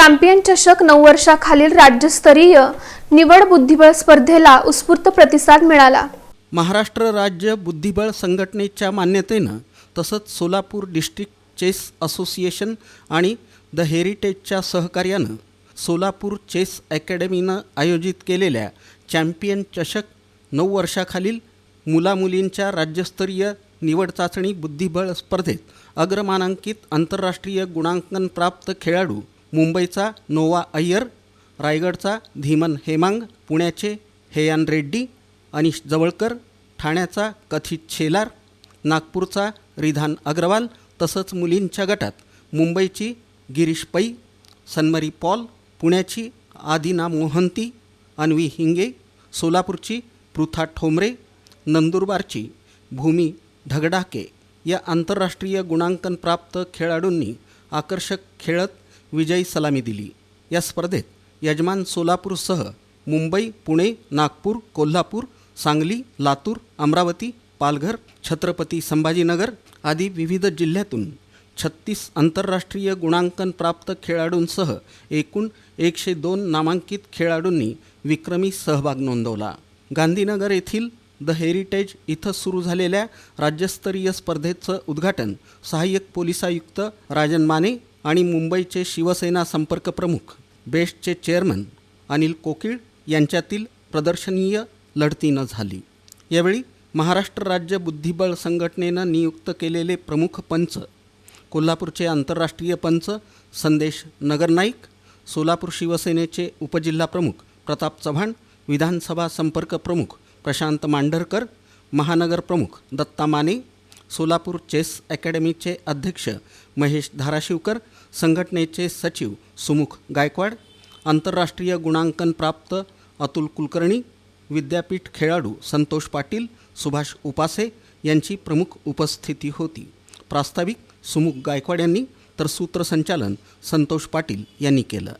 Champion चषक नऊ वर्षाखालील राज्यस्तरीय निवड बुद्धिबळ स्पर्धेला उत्स्फूर्त प्रतिसाद मिळाला. महाराष्ट्र राज्य बुद्धिबळ संघटनेच्या मान्यतेनं तसंच सोलापूर डिस्ट्रिक्ट चेस असोसिएशन आणि द हेरिटेजच्या सहकार्यानं सोलापूर चेस अकॅडमीनं आयोजित केलेल्या चॅम्पियन चषक नऊ वर्षाखालील मुलामुलींच्या राज्यस्तरीय निवड चाचणी बुद्धिबळ स्पर्धेत अग्रमानांकित आंतरराष्ट्रीय गुणांकन प्राप्त खेळाडू मुंबईचा नोवा अय्यर रायगडचा धीमन हेमांग पुण्याचे हेयान रेड्डी अनिश जवळकर ठाण्याचा कथित शेलार नागपूरचा रिधान अग्रवाल तसंच मुलींच्या गटात मुंबईची गिरीश पै सन्मरी पॉल पुण्याची आदिना मोहंती अन्वी हिंगे सोलापूरची पृथा ठोंबरे नंदुरबारची भूमी ढगडाके या आंतरराष्ट्रीय गुणांकन प्राप्त खेळाडूंनी आकर्षक खेळत विजयी सलामी दिली. या स्पर्धेत यजमान सोलापूरसह मुंबई पुणे नागपूर कोल्हापूर सांगली लातूर अमरावती पालघर छत्रपती संभाजीनगर आदी विविध जिल्ह्यातून छत्तीस आंतरराष्ट्रीय गुणांकन प्राप्त खेळाडूंसह एकूण एकशे दोन नामांकित खेळाडूंनी विक्रमी सहभाग नोंदवला. गांधीनगर येथील द हेरिटेज इथं सुरू झालेल्या राज्यस्तरीय स्पर्धेचं उद्घाटन सहाय्यक पोलीस आयुक्त राजन माने आणि मुंबईचे शिवसेना संपर्क प्रमुख बेस्टचे चेअरमन अनिल कोकिळ यांच्यातील प्रदर्शनीय लढतीनं झाली. यावेळी महाराष्ट्र राज्य बुद्धिबळ संघटनेनं नियुक्त केलेले प्रमुख पंच कोल्हापूरचे आंतरराष्ट्रीय पंच संदेश नगरनाईक सोलापूर शिवसेनेचे उपजिल्हाप्रमुख प्रताप चव्हाण विधानसभा संपर्क प्रमुख प्रशांत मांढरकर महानगर प्रमुख दत्ता माने सोलापूर चेस अकॅडमीचे अध्यक्ष महेश धाराशिवकर संघटनेचे सचिव सुमुख गायकवाड आंतरराष्ट्रीय गुणांकन प्राप्त अतुल कुलकर्णी विद्यापीठ खेळाडू संतोष पाटील सुभाष उपासे यांची प्रमुख उपस्थिती होती. प्रास्ताविक सुमुख गायकवाड यांनी तर सूत्रसंचालन संतोष पाटील यांनी केलं.